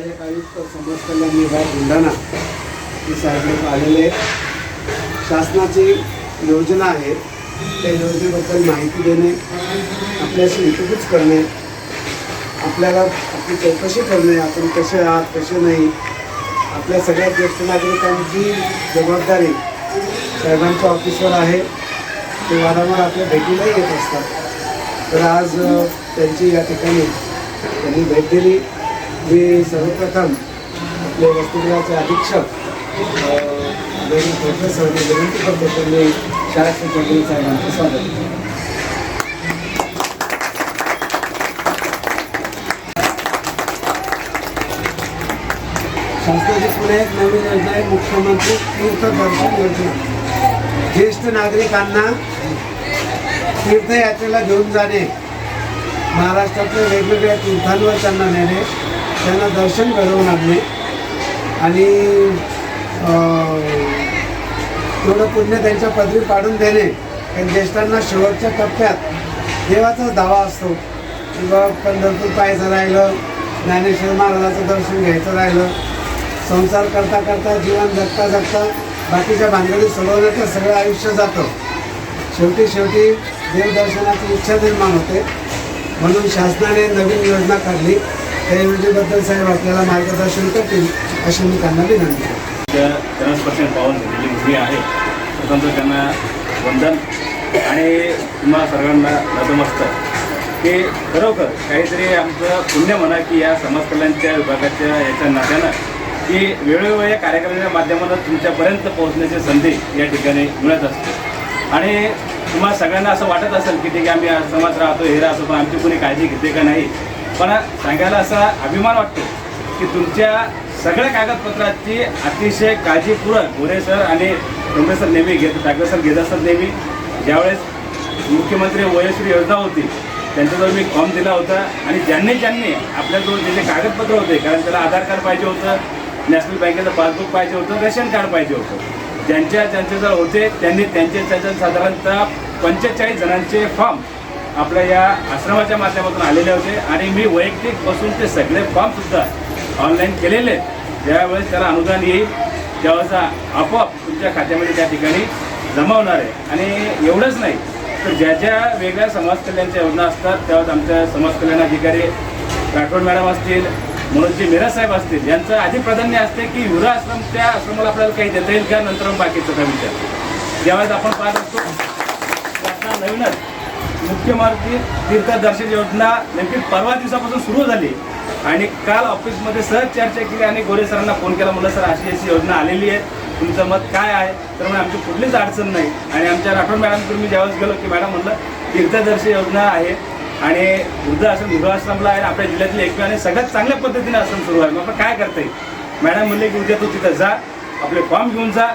सहाय्यक आयुक्त समाज कल्याण विभाग बुलढाणा हे साहेब आलेले शासनाची योजना आहे. त्या योजनेबद्दल माहिती देणे आपल्याशी विचारपूस करणे आपल्याला आपली चौकशी करणे आपण कसे आहात कसे नाही आपल्या सगळ्या ज्येष्ठ नागरिकांची जबाबदारी साहेबांच्या ऑफिसवर आहे. ते वारंवार आपल्या भेटीलाही येत असतात. तर आज त्यांची या ठिकाणी त्यांनी भेट दिली. मी सर्वप्रथम आपले वस्तुगृहाचे अधीक्षक अ, आदरणीय विनंती करतो त्यांनी शाळा शिक्षण साहेबांचं स्वागत करतो. शासनाची पुढे एक नवीन योजना आहे मुख्यमंत्री तीर्थदर्शन योजना ज्येष्ठ नागरिकांना तीर्थयात्रेला घेऊन जाणे महाराष्ट्रातल्या वेगवेगळ्या तीर्थांवर त्यांना नेणे त्यांना दर्शन घडवून आणणे आणि थोडं पुण्य त्यांच्या पदरी पाडून देणे कारण ज्येष्ठांना शेवटच्या टप्प्यात देवाचाच दावा असतो. किंवा पंढरपूर पाहायचं राहिलं ज्ञानेश्वर महाराजाचं दर्शन घ्यायचं राहिलं. संसार करता करता जीवन जगता जगता बाकीच्या भानगडी सोडवण्याचं सगळं आयुष्य जातं. शेवटी शेवटी देवदर्शनाची इच्छा निर्माण होते. म्हणून शासनाने नवीन योजना काढली. त्या योजनेबद्दल साहेब आपल्याला मार्गदर्शन करतील अशी मी त्यांना विनंती करतो. त्या जनस्पर्शन झालेली भूमी आहे स्वतंत्र त्यांना वंदन आणि तुम्हा सर्वांना नतमस्तक. की खरोखर काहीतरी आमचं पुण्य म्हणा की या समाज कल्याणच्या विभागाच्या याच्या नात्यानं की वेगवेगळ्या कार्यक्रमाच्या माध्यमातून तुमच्यापर्यंत पोहोचण्याची संधी या ठिकाणी मिळत असते. आणि तुम्हाला सगळ्यांना असं वाटत असेल की ठीक आहे आम्ही समाज राहतो हे राहतो पण आमची कोणी काळजी घेते का नाही पण सांगायला असा अभिमान वाटतो की तुमच्या सगळ्या कागदपत्राची अतिशय काळजीपूर्वक गोरे सर आणि डोंगरे सर नेहमी घेत ठाकरे सर घेत असतात नेहमी ज्यावेळेस मुख्यमंत्री वयश्री योजना होती त्यांच्याजवळ मी फॉर्म दिला होता आणि ज्यांनी ज्यांनी आपल्याजवळ जे जे कागदपत्र होते कारण त्याला आधार कार्ड पाहिजे होतं नॅशनल बँकेचं पासबुक पाहिजे होतं रेशन कार्ड पाहिजे होतं. ज्यांच्या ज्यांच्याजवळ होते त्यांनी त्यांचे त्याच्या साधारणतः पंचेचाळीस जणांचे फॉर्म आपल्या या आश्रमाच्या माध्यमातून आलेले होते. आणि मी वैयक्तिक बसून ते सगळे फॉर्मसुद्धा ऑनलाईन केलेले आहेत. ज्यावेळेस त्याला अनुदान येईल त्यावेळेस आपोआप तुमच्या खात्यामध्ये त्या ठिकाणी जमा होणार आहे. आणि एवढंच नाही तर ज्या ज्या वेगळ्या समाज कल्याणच्या योजना असतात त्यावेळेस आमच्या समाज कल्याण अधिकारी राठोड मॅडम असतील मनोजी मीरा साहेब असतील यांचं आधी प्राधान्य असते की युरा आश्रम त्या आश्रमाला आपल्याला काही देता येईल का नंतर मग बाकीचं काय विचार. ज्यावेळेस आपण पाहत असतो नवीनच मुख्य मारुती तीर्थदर्शन योजना नेमकी परवा दिवसापासून सुरू झाली. आणि काल ऑफिसमध्ये सहज चर्चा केली आणि गोरे सरांना फोन केला म्हणलं सर अशी अशी योजना आलेली आहे. तुमचं मत काय आहे? तर म्हणजे आमची कुठलीच अडचण नाही. आणि आमच्या राठोड मॅडमकडून मी ज्यावेळेस गेलो की मॅडम म्हणलं तीर्थदर्शन योजना आहे आणि वृद्ध आश्रम वृद्धाश्रमला आहे आपल्या जिल्ह्यातली एकमेव आणि सगळ्यात चांगल्या पद्धतीने आश्रम सुरू आहे. मग आपण काय करता येईल? मॅडम म्हणले की उद्या तू तिथं जा आपले फॉर्म घेऊन जा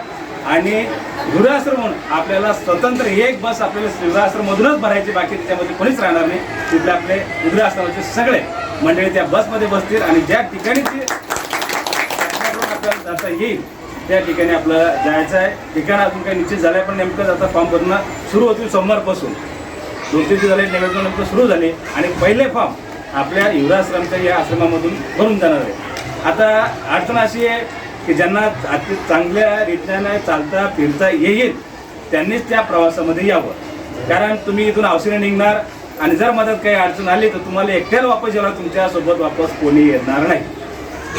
आणि वृद्धाश्रम म्हणून आपल्याला स्वतंत्र एक बस आपल्याला वृद्धाश्रममधूनच भरायची बाकी त्याच्यामध्ये कोणीच राहणार नाही. तिथले आपले वृद्धाश्रमाचे सगळे मंडळी त्या बसमध्ये बसतील आणि ज्या ठिकाणी ते आपल्याला जाता येईल त्या ठिकाणी आपलं जायचं आहे. ठिकाण अजून काही निश्चित झालं आहे पण नेमकं आता फॉर्म भरणं सुरू होतील सोमवारपासून. दोन तीन झाले नेमकं नेमकं सुरू झाले आणि पहिले फॉर्म आपल्या युवराश्रमच्या या आश्रमामधून भरून जाणार आहे. आता अडचण अशी आहे की ज्यांना अति चांगल्या रीतीने चालता फिरता येईल त्यांनीच त्या प्रवासामध्ये यावं. कारण तुम्ही इथून अवसरे निघणार आणि जर मदत काही अडचण आली तर तुम्हाला एकट्याला वापस यायला तुमच्यासोबत वापस कोणी येणार नाही.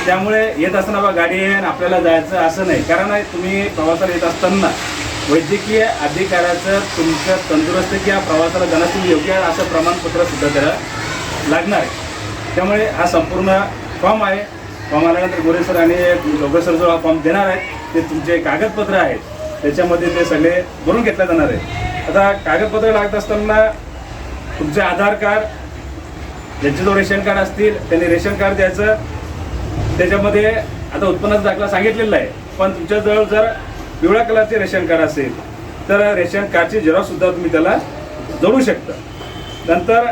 त्यामुळे येत असताना बा गाडी आहे आणि आपल्याला जायचं असं नाही. कारण तुम्ही प्रवासाला येत असताना वैद्यकीय अधिकाऱ्याचं तुमच्या तंदुरुस्ती किंवा प्रवासाला जाण्यास तुम्ही योग्य असं प्रमाणपत्र सुद्धा त्याला लागणार आहे. त्यामुळे हा संपूर्ण फॉर्म आहे. फॉर्म आल्यानंतर गोरे सर आणि डोंगर सर जो हा फॉर्म देणार आहेत ते तुमचे कागदपत्र आहेत. त्याच्यामध्ये ते सगळे भरून घेतले जाणार आहे आता कागदपत्र लागत असताना तुमचे आधार कार्ड ज्यांच्याजवळ रेशन कार्ड असतील त्यांनी रेशन कार्ड द्यायचं. त्याच्यामध्ये आता उत्पन्नाचा दाखला सांगितलेला आहे पण तुमच्याजवळ जर पिवळ्या कलरचे रेशन कार्ड असेल तर रेशन कार्डची झेरॉक्स सुद्धा तुम्ही त्याला जोडू शकता. नंतर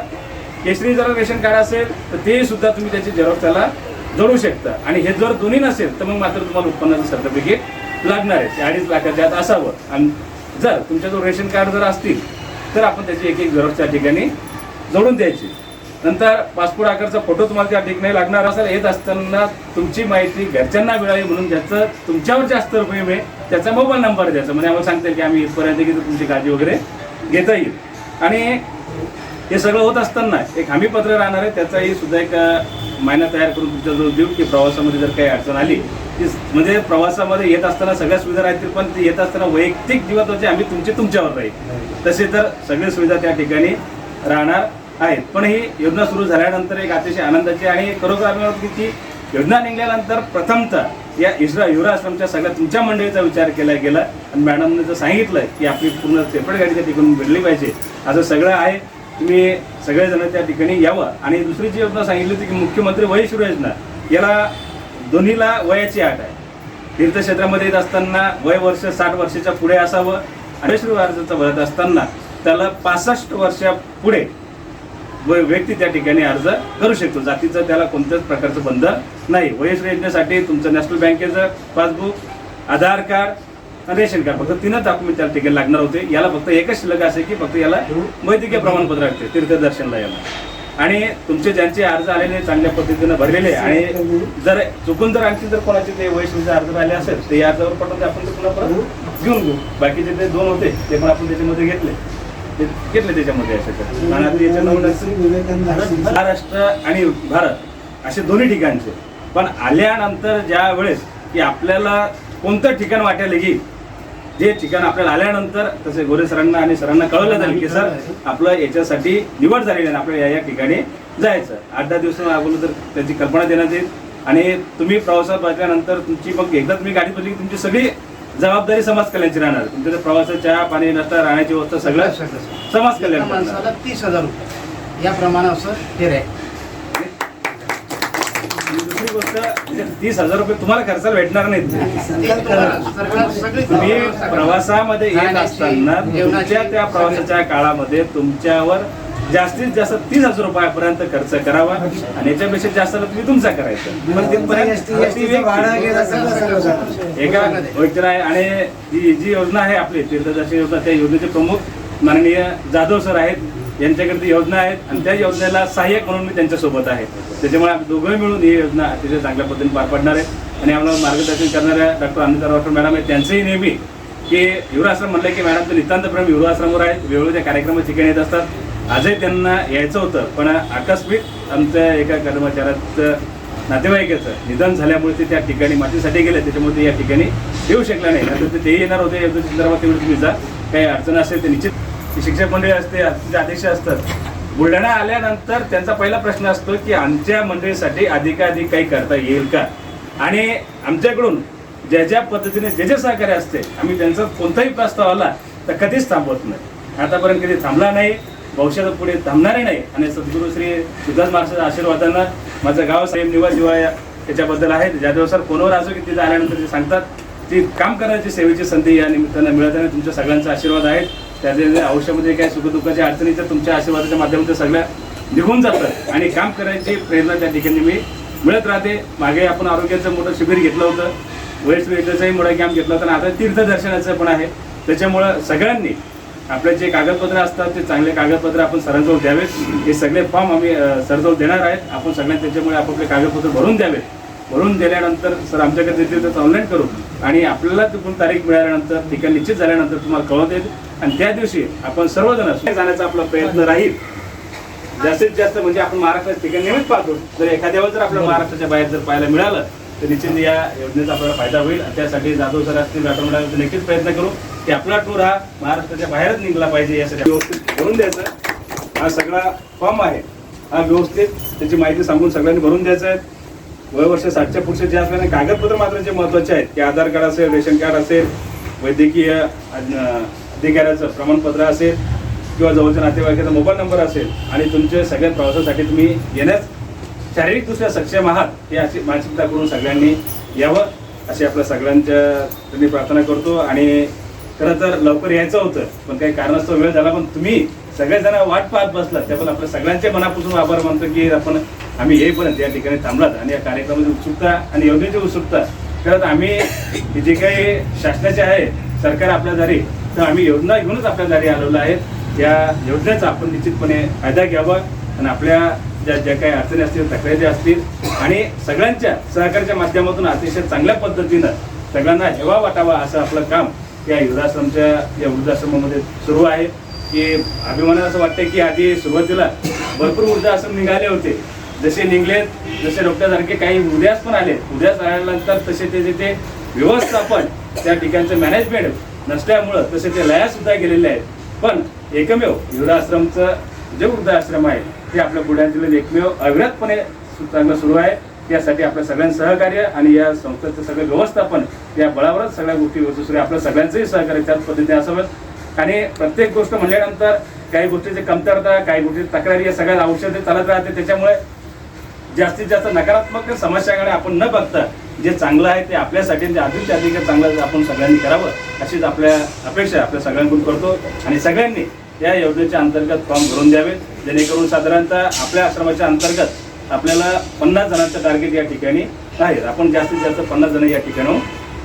केसरी जर रेशन कार्ड असेल तर ते सुद्धा तुम्ही त्याची झेरॉक्स त्याला जोडू शकता. आणि हे जर दोन्ही नसेल तर मग मात्र तुम्हाला उत्पन्नाचं सर्टिफिकेट लागणार आहे. ते अडीच लाखाच्या आत असावं. आणि जर तुमच्याजवळ रेशन कार्ड जर असतील तर आपण त्याची एक एक झेरॉक्स त्या ठिकाणी जोडून द्यायची. नंतर पासपोर्ट आकारचा फोटो तुम्हाला त्या ठिकाणी लागणार असेल. येत असताना तुमची माहिती घरच्यांना मिळावी म्हणून ज्याचं तुमच्यावर जास्त रुपये मिळेल त्याचा मोबाईल नंबर द्यायचा. म्हणजे आम्हाला सांगता येईल की आम्ही इथपर्यंत की तुमची काळजी वगैरे घेता येईल. आणि हे सगळं होत असताना एक हमीपत्र राहणार आहे. त्याचाही सुद्धा एक अ, महिना तयार करून तुमच्याजवळ देऊ की प्रवासामध्ये जर काही अडचण आली की म्हणजे प्रवासामध्ये येत असताना सगळ्या सुविधा राहतील पण ते येत असताना वैयक्तिक जीवाचे आम्ही तुमचे तुमच्यावर राहील. तसे तर सगळ्या सुविधा त्या ठिकाणी राहणार आहेत. पण ही योजना सुरू झाल्यानंतर एक अतिशय आनंदाची आणि खरोखर आम्ही की ती योजना निघाल्यानंतर प्रथमतः या इस्रा युवरा आश्रमच्या सगळ्या तुमच्या मंडळीचा विचार केला गेला आणि मॅडमने जर सांगितलं की आपली पूर्ण सेपरेट गाडी त्या ठिकाणी भेटली पाहिजे असं सगळं आहे. तुम्ही सगळेजण त्या ठिकाणी यावं. आणि दुसरी जी योजना सांगितली होती की मुख्यमंत्री वय योजना याला दोन्हीला वयाची आट आहे. तीर्थक्षेत्रामध्ये येत असताना वय वर्ष साठ वर्षाच्या पुढे असावं. आणि अर्जाचा भरत असताना त्याला पासष्ट वर्षा पुढे व व्यक्ती त्या ठिकाणी अर्ज करू शकतो. जातीचं त्याला कोणत्याच प्रकारचं बंधन नाही. वयस्कर योजनेसाठी तुमचं नॅशनल बँकेचं passbook Aadhaar card ration card फक्त तीनच डॉक्युमेंट त्या ठिकाणी लागणार होते. याला फक्त एकच शिल्लक असे की फक्त याला वैद्यकीय प्रमाणपत्र लागते तीर्थदर्शनला याला. आणि तुमचे ज्यांचे अर्ज आलेले चांगल्या पद्धतीने भरलेले आणि जर चुकून जर आणखी जर कोणाचे ते वैशिष्ट्य अर्ज राहिले असेल ते अर्जावर पटवून ते आपण ते पुन्हा परत घेऊन घेऊ. बाकीचे ते दोन होते ते पण आपण त्याच्यामध्ये घेतले. ते घेतले त्याच्यामध्ये असे आणि महाराष्ट्र आणि भारत असे दोन्ही ठिकाणचे. पण आल्यानंतर ज्या वेळेस की आपल्याला कोणतं ठिकाण वाटायला की जे ठिकाण आपल्याला आल्यानंतर तसे गोरे सरांना आणि सरांना कळवलं जाईल की सर आपलं याच्यासाठी निवड झालेली आहे आपल्याला या या ठिकाणी जायचं आठ दहा दिवस अगोदर त्याची कल्पना देण्यात येईल. आणि तुम्ही प्रवासात बसल्यानंतर तुमची मग एकदा तुम्ही गाडी बसली की तुमची सगळी जबाबदारी समाज कल्याणची राहणार. तुमच्या प्रवासात चहा पाणी नाश्ता राहण्याची व्यवस्था सगळं समाज कल्याण. माणसाला तीस हजार रुपये. या प्रमाणावर हे आणि दुसरी गोष्ट तीस हजार रुपये तुम्हाला खर्चाला भेटणार नाहीत. तुम्ही प्रवासामध्ये येत असताना तुमच्या त्या प्रवासाच्या काळामध्ये तुमच्यावर जास्तीत जास्त तीस हजार रुपयापर्यंत खर्च करावा आणि याच्यापेक्षा जास्त तुम्ही तुमचा करायचा. एका व्यक्तीला आहे आणि ही जी योजना आहे आपली तीर्थदर्शन योजना त्या योजनेचे प्रमुख माननीय जाधव सर आहेत. यांच्याकडे ती योजना आहेत आणि त्या योजनेला सहाय्यक म्हणून मी त्यांच्यासोबत आहे. त्याच्यामुळे आम्ही दोघंही मिळून ही योजना अतिशय चांगल्या पद्धतीने पार पाडणार आहे आणि आम्हाला मार्गदर्शन करणाऱ्या डॉक्टर अनिता राठोड मॅडम आहेत त्यांचंही नेहमी की युवराश्रम म्हणलं की मॅडमचं नितांत प्रेम युवराश्रमवर आहे वेगवेगळ्या कार्यक्रम ठिकाणी येत असतात. आजही त्यांना यायचं होतं पण आकस्मिक आमच्या एका कर्मचाऱ्याचं नातेवाईकाचं निधन झाल्यामुळे ते त्या ठिकाणी मातीसाठी गेले त्याच्यामुळे ते या ठिकाणी येऊ शकला नाही. नाहीतर ते तेही येणार होते या संदर्भात तेवढी तुम्ही जा. काही अडचण असेल ते निश्चित ती शिक्षक मंडळी असते तिचे अध्यक्ष असतात. बुलढाणा आल्यानंतर त्यांचा पहिला प्रश्न असतो की आमच्या मंडळीसाठी अधिकाधिक काही करता येईल का? आणि आमच्याकडून ज्या ज्या पद्धतीने जे जे सहकार्य असते आम्ही त्यांचा कोणताही प्रस्ताव आला तर कधीच थांबवत नाही. आतापर्यंत कधी थांबला नाही भविष्यात पुढे थांबणारही नाही. आणि सद्गुरू श्री सिद्धार्थ महाराजांच्या आशीर्वादानं माझं गाव साहेब निवास जिवाळा त्याच्याबद्दल आहे. जाधव सर फोनवर असो की तिथे आल्यानंतर ते सांगतात ती काम करण्याची सेवेची संधी या निमित्तानं मिळत आहे तुमच्या सगळ्यांचा आशीर्वाद आहे. त्याचे आयुष्यामध्ये काय सुखदुःखाच्या अडचणीच्या तुमच्या आशीर्वादाच्या माध्यमातून सगळ्या निघून जातात. आणि काम करायची प्रेरणा त्या ठिकाणी मी मिळत राहते. मागे आपण आरोग्याचं मोठं शिबिर घेतलं होतं. वयस्क वेगळ्याचाही मोठं कॅम्प घेतला होता. आणि आता तीर्थदर्शनाचं पण आहे. त्याच्यामुळं सगळ्यांनी आपले जे कागदपत्र असतात ते चांगले कागदपत्र आपण सरांजवळ द्यावेत. हे सगळे फॉर्म आम्ही सरजवळ देणार आहेत. आपण सगळ्यांनी त्याच्यामुळे आपापले कागदपत्र भरून द्यावेत. भरून दिल्यानंतर सर आमच्याकडे देतील तर ऑनलाईन करू. आणि आपल्याला तिकडून तारीख मिळाल्यानंतर ठिकाण निश्चित झाल्यानंतर तुम्हाला कळवत येईल आणि त्या दिवशी आपण सर्वजण जाण्याचा आपला प्रयत्न राहील. जास्तीत जास्त म्हणजे आपण महाराष्ट्राच्या ठिकाणी नेहमीच पाहतो. जर एखाद्या वेळेस जर आपल्याला महाराष्ट्राच्या बाहेर जर पाहायला मिळालं तर निश्चित या योजनेचा आपल्याला फायदा होईल. आणि त्यासाठी जाधव सर असतील राठोड मॅडम नक्कीच प्रयत्न करू की आपला टूर हा महाराष्ट्राच्या बाहेरच निघला पाहिजे यासाठी व्यवस्थित भरून द्यायचं. हा सगळा फॉर्म आहे. हा व्यवस्थित त्याची माहिती सांगून सगळ्यांनी भरून द्यायचं आहे. वय वर्ष साठच्या पुढचे जे असल्याने कागदपत्र मात्र जे महत्त्वाचे आहेत की आधार कार्ड असेल रेशन कार्ड असेल वैद्यकीय अधिकाऱ्याचं प्रमाणपत्र असेल किंवा जवळच्या नातेवाईकाचा मोबाईल नंबर असेल आणि तुमच्या सगळ्या प्रवासासाठी तुम्ही येण्यास शारीरिकदृष्ट्या सक्षम आहात हे अशी मानसिकता करून सगळ्यांनी यावं अशी आपल्या सगळ्यांच्या तुम्ही प्रार्थना करतो. आणि खरं तर लवकर यायचं होतं पण काही कारणास्तव वेळ झाला पण तुम्ही सगळेजण वाट पाहत बसलात. त्याबद्दल आपल्या सगळ्यांचे मनापासून आभार मानतो की आपण आम्ही येईपर्यंत या ठिकाणी थांबलात आणि या कार्यक्रमाची उत्सुकता आणि योजनेची उत्सुकता खरंच आम्ही जे काही शासनाचे आहे सरकार आपल्या दारी तर आम्ही योजना घेऊनच आपल्या दारी आलेलो आहेत. या योजनेचा आपण निश्चितपणे फायदा घ्यावा आणि आपल्या ज्या ज्या काही अडचणी असतील तक्रारी असतील आणि सगळ्यांच्या सहकार्याच्या माध्यमातून अतिशय चांगल्या पद्धतीनं सगळ्यांना हेवा वाटावा असं आपलं काम या वृद्धाश्रमच्या या वृद्धाश्रमामध्ये सुरू आहे. की अभिमानानं असं वाटतं की आधी सुरुवातीला भरपूर वृद्धाश्रम निघाले होते. जसे निघलेत जसे डॉक्टरसारखे काही उद्यास पण आले उद्यास आल्यानंतर तसे ते ते व्यवस्थापन त्या ठिकाणचं मॅनेजमेंट नसल्यामुळं तसे ते लया सुद्धा गेलेले आहेत. पण एकमेव वृद्धाश्रमचं जे वृद्धाश्रम आहे ते आपल्या बुलढाण्यातील एकमेव अविरतपणे चांगलं सुरू आहे. त्यासाठी आपल्या सगळ्यांचं सहकार्य आणि या संस्थेचं सगळं व्यवस्थापन या बळावरच सगळ्या गोष्टी होत सुरू आहे. आपल्या सगळ्यांचंही सहकार्य त्याच पद्धतीने असावं. आणि प्रत्येक गोष्ट म्हणल्यानंतर काही गोष्टीची कमतरता काही गोष्टी तक्रारी या सगळ्या औषधे चालत राहते. त्याच्यामुळे जास्तीत जास्त नकारात्मक समस्याकडे आपण न बघता जे चांगलं आहे ते आपल्यासाठी ते अधिक अधिक चांगलं आपण सगळ्यांनी करावं अशीच आपल्या अपेक्षा आपल्या सगळ्यांकडून करतो आणि सगळ्यांनी या योजनेच्या अंतर्गत फॉर्म भरून द्यावे जेणेकरून साधारणतः आपल्या आश्रमाच्या अंतर्गत आपल्याला पन्नास जणांचं टार्गेट या ठिकाणी आहे. आपण जास्तीत जास्त पन्नास जण या ठिकाणी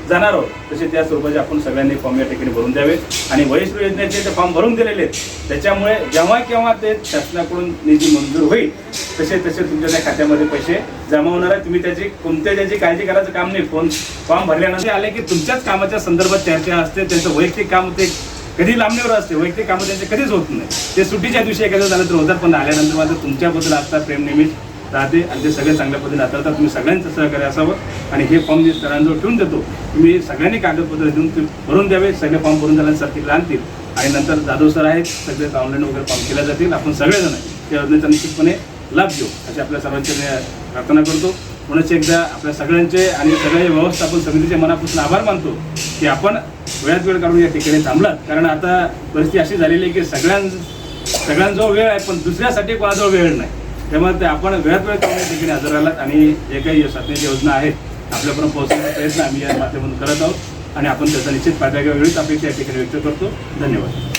जाणार आहोत. तसे त्या स्वरूपाचे आपण सगळ्यांनी फॉर्म या ठिकाणी भरून द्यावे. आणि वयस्कर योजनेचे ते फॉर्म भरून दिलेले आहेत त्याच्यामुळे जेव्हा केव्हा ते शासनाकडून निधी मंजूर होईल तसे तसे तुमच्या त्या खात्यामध्ये पैसे जमा होणार आहे तुम्ही त्याची कोणत्या त्याची काळजी करायचं काम नाही. फोन फॉर्म भरल्यानंतर आले की तुमच्याच कामाच्या संदर्भात चर्चा असते. त्यांचं वैयक्तिक काम ते कधी लांबणीवर असते. वैयक्तिक कामं त्यांचे कधीच होत नाही. ते सुट्टीच्या दिवशी एखादं झालं तर होतात पण आल्यानंतर माझं तुमच्याबद्दल असतात प्रेम नेहमीच राहते आणि ते सगळे चांगल्या पद्धतीने हाताळतात. तुम्ही सगळ्यांचं सहकार्य असावं आणि हे फॉर्म जे सरांजवळ ठेवून देतो तुम्ही सगळ्यांनी कागदपत्र देऊन ते भरून द्यावे. सगळे फॉर्म भरून झाल्यानंतर तिकडे आणतील. आणि नंतर जाधव सर आहेत सगळे ऑनलाईन वगैरे फॉर्म केल्या जातील. आपण सगळेजण या योजनेचा निश्चितपणे लाभ घेऊ अशी आपल्या सर्वांची प्रार्थना करतो. पुन्हा एकदा आपल्या सगळ्यांचे आणि सगळे व्यवस्थापन समितीचे मनापासून आभार मानतो की आपण वेळात वेळ काढून या ठिकाणी थांबलात. कारण आता परिस्थिती अशी झालेली आहे की सगळ्यां सगळ्यांजवळ वेळ आहे पण दुसऱ्यासाठी कोणाजवळ वेळ नाही. त्यामुळे ते आपण वेळात वेळ काढून या ठिकाणी हजर राहिलात आणि जे काही शासनाची योजना आहेत आपल्यापर्यंत पोहोचण्याचा प्रयत्न आम्ही या माध्यमातून करत आहोत आणि आपण त्याचा निश्चित फायदा घ्यावा एवढीच अपेक्षा या ठिकाणी व्यक्त करतो. धन्यवाद.